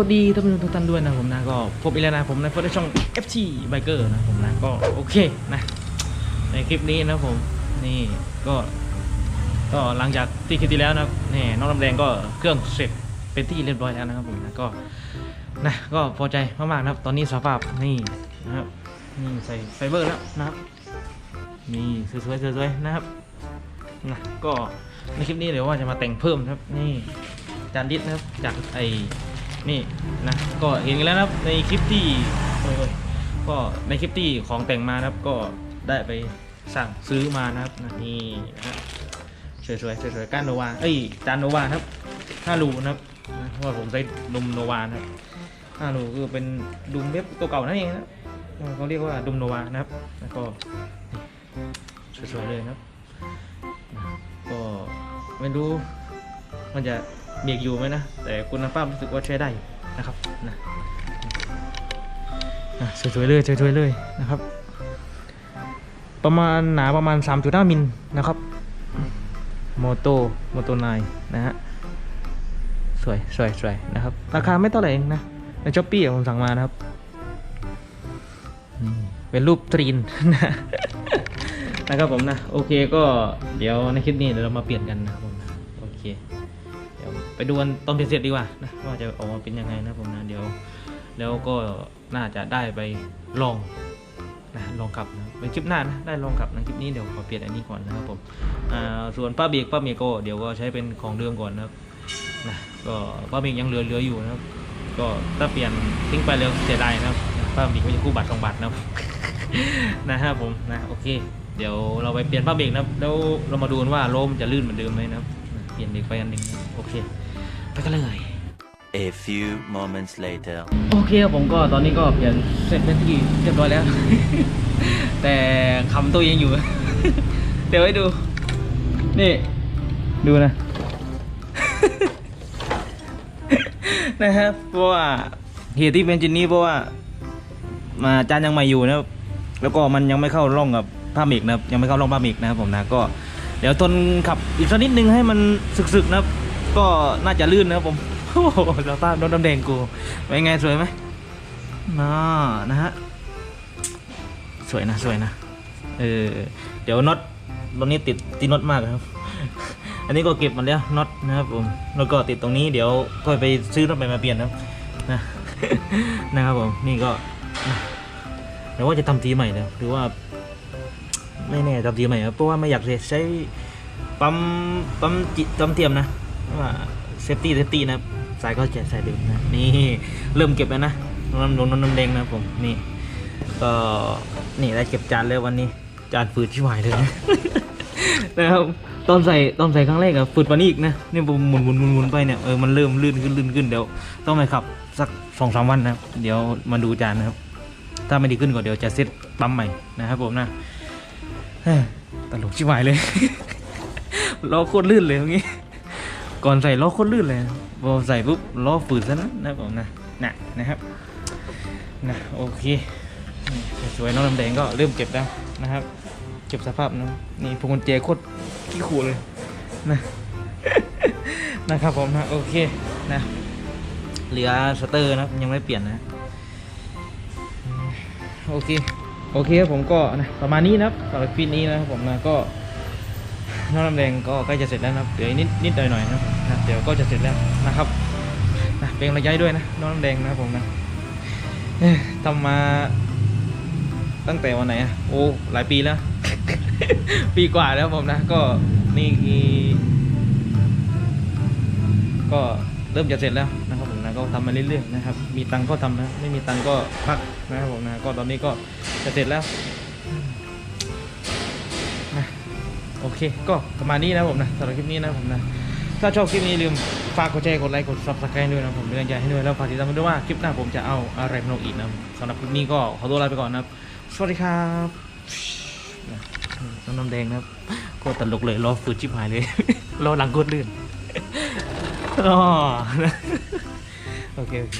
วัสดีท่านผู้ชมทุกท่านด้วยนะผมนะก็พบอีกแล้วนะผมในโฟล์ช่อง FT Biker นะผมนะก็โอเคนะ ในคลิปนี้นะผมนี่ก็ ก็หลังจากที่คลิปที่แล้วนะนี่น้องลำแดงก็เครื่องเสร็จเป็นที่เรียบร้อยแล้วนะครับผมนะก็นะก็พอใจมากๆนะครับ ตอนนี้สภาพนี่นะครับนี่ใส่ไฟเบอร์แล้วนะครับนี่สวยๆสวยๆนะครับนะก็ในคลิปนี้เดี๋ยวว่าจะมาแต่งเพิ่มครับนี่จานดิสนะครับจากไอ นี่นะก็เห็นกันแล้วนะครับในคลิปที่ก็ในคลิปที่ของแต่งมานะครับก็ได้ไปสั่งซื้อมานะครับนี่นะสวยๆสวยๆก้านโนวาเอ้ยจานโนวาครับห้ารูนะครับเพราะว่าผมใช้ดุมโนวานะครับห้ารูคือเป็นดุมเว็บตัวเก่านั่นเองนะเขาเรียกว่าดุมโนวานะครับแล้วก็สวยๆเลยนะครับนะก็ไม่รู้มันจะ เบียกอยู่ไหมนะ แต่คุณภาพรู้สึกว่าใช้ได้นะครับนะสวยๆเลยสวยๆเลยนะครับ ประมาณหนาประมาณ 3.5มิลนะครับโมโตโมโตไนนะฮะสวยสวยสวยนะครับ ราคาไม่เท่าไหร่เองนะในช้อปปี้ผมสั่งมานะครับเป็นรูปตรีนนะนะครับผมนะ โอเคก็เดี๋ยวในคลิปนี้เดี๋ยวเรามาเปลี่ยนกันนะครับผมนะโอเค ไปดูกันตอนเป็นเสร็จดีกว่านะว่าจะออกมาเป็นยังไงนะผมนะเดี๋ยว แล้วก็น่าจะได้ไปลองนะลองขับนะเป็นคลิปหน้านะได้ลองขับนะคลิปนี้เดี๋ยวขอเปลี่ยนอันนี้ก่อนนะครับผมอ่าส่วนป้าเบรกป้าเมโกเดี๋ยวก็ใช้เป็นของเดิมก่อนนะครับนะก็ป้าเบรกยังเหลือเหลืออยู่นะครับ ก็ถ้าเปลี่ยนทิ้งไปเร็วเสียดายนะครับป้าเบรกไม่ใช่คู่บัตรสองบาทนะครับนะครับผมนะโอเคเดี๋ยวเราไปเปลี่ยนป้าเบรกนะแล้วเรามาดูกันว่าโลมจะลื่นเหมือนเดิมไหมนะเปลี่ยนเบรกไปอันหนึ่งโอเค ไปกันเลย A few moments later. โอเคครับผมก็ตอนนี้ก็เปลี่ยนเสร็จเป็นที่เรียบร้อยแล้ว แต่คำตัวยังอยู่ เดี๋ยวให้ดู นี่ ดูนะ นะครับเพราะว่าเหตุที่เป็นจินนี้เพราะว่า มาจานยังใหม่อยู่นะครับแล้วก็มันยังไม่เข้าร่องกับผ้าเมกนะครับยังไม่เข้าร่องผ้าเมกนะครับผมนะก็ เดี๋ยวทนขับอีกสักนิดนึงให้มันสึกๆนะครับ ก็น่าจะลื่นนะครับผมโอ้โหสภาพรถน้ำแดงกูเป็นไงสวยไหมน่านะฮะสวยนะสวยนะเออเดี๋ยวน็อตตรงนี้ติดที่น็อตมากครับ อันนี้ก็เก็บมาแล้วน็อตนะครับผมแล้วก็ติดตรงนี้เดี๋ยวก็ไปซื้อน็อตใหม่มาเปลี่ยนนะครับนะนะครับผมนี่ก็นะเดี๋ยวว่าจะทำทีใหม่แล้วหรือว่า ไม่แน่ทำทีใหม่ครับเพราะว่าไม่อยากใช้ปั๊มปั๊มจิปั๊มเทียมนะ ว่าเซฟตี้เซฟตี้นะสายก็แจะใส่เดิมนะนี่เริ่มเก็บแล้วนะน้ำนมน้ำน้ำแดงนะผมนี่ก็นี่ได้เก็บจานแล้ววันนี้ จานฝืดที่หวายเลยนะครับตอนใส่ตอนใส่ครั้งแรกอะฝืดว่านี้อีกนะนี่ผมหมุนหมุนหมุนหมุนไปเนี่ยเออมันเริ่มลื่นขึ้นลื่นขึ้นเดี๋ยวต้องไปขับสักสองสามวันนะเดี๋ยวมาดูจานนะครับ ถ้าไม่ดีขึ้นก็เดี๋ยวจะเซ็ตปั๊มใหม่นะครับผมนะตลกชิบหายเลยล้อโคตรลื่นเลยเมื่อกี้ ก่อนใส่ล้อโคตรลื่นเลยพอใส่ปุ๊บล้อฝืดซะนะนะครับผมนะนะนะครับนะโอเคสวยน้องลำแดงก็เริ่มเก็บแล้วนะครับ เก็บสภาพนะนี่พวงกุญแจโคตรขี้ขู่เลยนะนะครับผมนะโอเคนะเหลือสเตอร์นะยังไม่เปลี่ยนนะโอเคโอเคครับผมก็นะประมาณนี้นะครับสำหรับคลิปนี้นะครับผมนะก็ น้ำแดงก็ใกล้จะเสร็จแล้วนะครับเดี๋ยวอีกนิดนิดหน่อยหน่อยๆนะครับผมนะเดี๋ยวก็จะเสร็จแล้วนะครับนะเป็นระยะด้วยนะน้ำแดงนะครับผมนะทำมาตั้งแต่วันไหนอะโอ้หลายปีแล้ว ปีกว่าแล้วผมนะ ก็นี่ก็เริ่มจะเสร็จแล้วนะครับผมนะก็ทำมาเรื่อยๆนะครับ มีตังก็ทำนะ ไม่มีตังก็พักนะครับผมนะก็ตอนนี้ก็จะเสร็จแล้ว โอเค ก็ประมาณนี้นะผมนะสำหรับคลิปนี้นะผมนะถ้าชอบคลิปนี้ลืมฝากกดแชร์กดไลค์กด subscribe ด้วยนะผมเป็นกำลังใจให้ด้วยแล้วฝากติดตามด้วยว่าคลิปหน้าผมจะเอาอะไรมาลงอีกนะสำหรับคลิปนี้ก็ขอตัวลาไปก่อนนะครับสวัสดีครับน้ำน้ำแดงนะครับโคตรตลกเลยล้อฝืดชิบหายเลยล้อหลังโคตรลื่นอ๋อโอเคโอเค